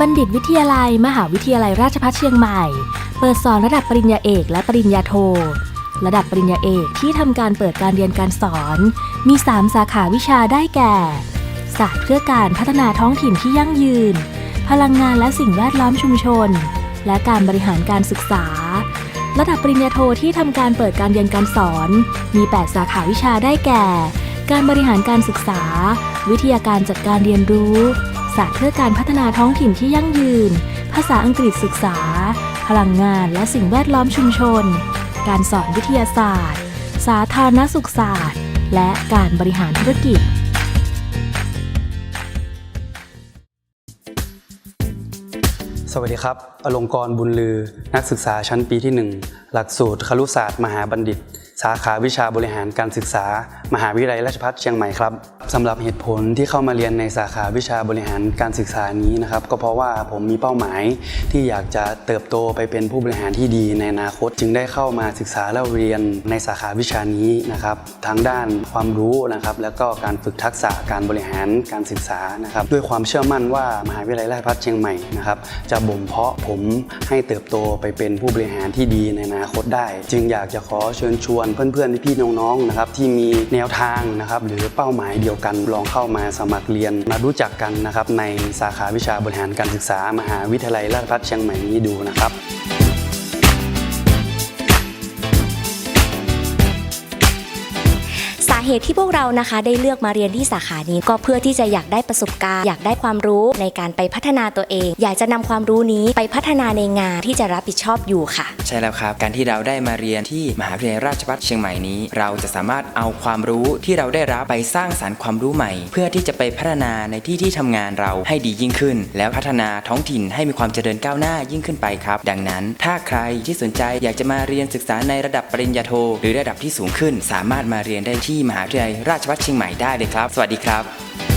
บัณฑิตวิทยาลัย มหาวิทยาลัยราชภัฏเชียงใหม่ เปิดสอนระดับปริญญาเอกและปริญญาโท ระดับปริญญาเอกที่ทำการเปิดการเรียนการสอน มี 3 สาขาวิชาได้แก่ ศาสตร์เพื่อการพัฒนาท้องถิ่นที่ยั่งยืน พลังงานและสิ่งแวดล้อมชุมชน และการบริหารการศึกษา ระดับปริญญาโทที่ทำการเปิดการเรียนการสอน มี 8 สาขาวิชาได้แก่ การบริหารการศึกษา วิทยาการจัดการเรียนรู้ ศาสตร์เพื่อการพัฒนาท้องถิ่นที่ยั่งยืน ภาษาอังกฤษศึกษา พลังงานและสิ่งแวดล้อมชุมชน การสอนวิทยาศาสตร์ สาธารณสุขศาสตร์ และการบริหารธุรกิจสวัสดีครับ อลงกรบุญลือ นักศึกษาชั้นปีที่ 1 หลักสูตรครุศาสตร์ มหาบัณฑิต สาขาวิชาบริหารการศึกษา มหาวิทยาลัยราชภัฏเชียงใหม่ครับสำหรับเหตุผลที่เข้ามาเรียนในสาขาวิชาบริหารการศึกษานี้นะครับ ก็เพราะว่าผมมีเป้าหมายที่อยากจะเติบโตไปเป็นผู้บริหารที่ดีในอนาคต จึงได้เข้ามาศึกษาและเรียนในสาขาวิชานี้นะครับทั้งด้านความรู้นะครับ แล้วก็การฝึกทักษะการบริหารการศึกษานะครับ ด้วยความเชื่อมั่นว่ามหาวิทยาลัยราชภัฏเชียงใหม่นะครับจะบ่มเพาะผมให้เติบโตไปเป็นผู้บริหารที่ดีในอนาคตได้ จึงอยากจะขอเชิญชวนเพื่อนๆพี่ๆน้องๆนะครับที่มีแนวทางนะครับหรือเป้าหมายเดียวกันลองเข้ามาสมัครเรียนมารู้จักกันนะครับในสาขาวิชาบริหารการศึกษามหาวิทยาลัยราชภัฏเชียงใหม่นี้ดูนะครับาเหตุที่พวกเรานะคะได้เลือกมาเรียนที่สาขานี้ ก็เพื่อที่จะอยากได้ประสบการณ์ อยากได้ความรู้ในการไปพัฒนาตัวเอง อยากจะนำความรู้นี้ไปพัฒนาในงานที่จะรับผิดชอบอยู่ค่ะ ใช่แล้วครับ การที่เราได้มาเรียนที่มหาวิทยาลัยราชภัฏเชียงใหม่นี้ เราจะสามารถเอาความรู้ที่เราได้รับไปสร้างสารรค์ความรู้ใหม่ เพื่อที่จะไปพัฒนาในที่ที่ทำงานเราให้ดียิ่งขึ้น แล้วพัฒนาท้องถิ่นให้มีความเจริญก้าวหน้ายิ่งขึ้นไปครับ ดังนั้น ถ้าใครที่สนใจอยากจะมาเรียนศึกษาในระดับปริญญาโท หรือระดับที่สูงขึ้น สามารถมาเรียนได้ที่มหาวิทยาลัยราชภัฏเชียงใหม่ได้เลยครับ สวัสดีครับ